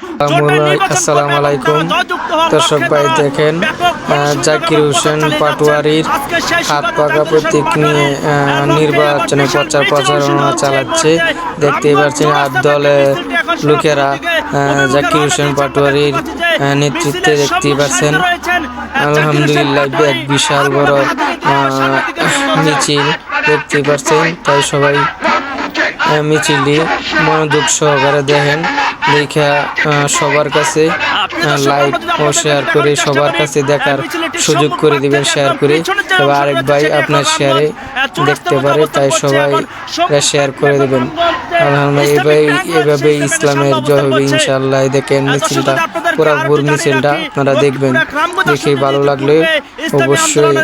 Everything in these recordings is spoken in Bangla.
আসসালামু আলাইকুম। দর্শক ভাই দেখেন জাকির হোসেন পাটোয়ারির হাত পাকা প্রতীক নিয়ে নির্বাচনে প্রচার প্রচারণা চালাচ্ছে। দেখতেই পাচ্ছেন আর দলের লোকেরা জাকির হোসেন পাটোয়ারির নেতৃত্বে দেখতেই পাচ্ছেন। আলহামদুলিল্লাহ এক বিশাল বড় আহ, মিছিল। দেখতে পাচ্ছেন তাই সবাই মিছিলটি মনোযোগ সহকারে দেখেন দেখে সবার কাছে লাইক ও শেয়ার করে সবার কাছে দেখার সুযোগ করে দিবেন শেয়ার করে। তবে আরেক ভাই আপনার শেয়ারে দেখতে পারে তাই সবাই শেয়ার করে দেবেন। এভাবে এভাবে ইসলামের জয় হবে ইনশাআল্লাহ দেখেন মিছিলটা পুরাপুর মিছিলটা আপনারা দেখবেন দেখে ভালো লাগলে অবশ্যই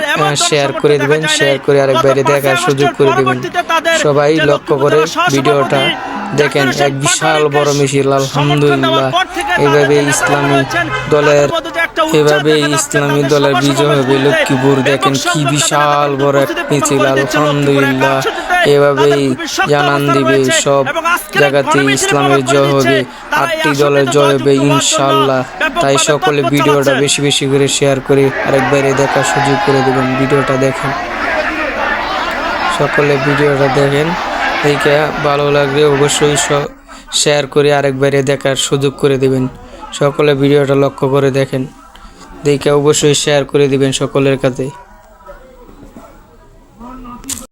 শেয়ার করে দিবেন শেয়ার করে আরেক বাইরে দেখার সুযোগ করে দিবেন। সবাই লক্ষ্য করে ভিডিওটা দেখেন এক বিশাল বড় মিছিল আলহামদুলিল্লাহ। এভাবে ইসলামী দলের এভাবে ইসলামী দলের বিজয় হবে লক্ষ্মীপুর দেখেন কি বিশাল বড় এক মিছিল আলহামদুলিল্লাহ। এভাবেই জানান দিবে সব জায়গাতে ইসলামের জয় হবে। আটটি দলের জয় হবে ইনশাল্লাহ তাই সকলে ভিডিওটা বেশি বেশি করে শেয়ার করে আরেকবারে দেখার সুযোগ করে দেবেন। ভিডিওটা দেখেন। সকলে ভিডিওটা দেখেন। এইটা ভালো লাগলে অবশ্যই শেয়ার করে আরেকবারে দেখার সুযোগ করে দিবেন। সকলে ভিডিওটা লক্ষ্য করে দেখেন। দেখে অবশ্যই শেয়ার করে দিবেন সকলের কাছে।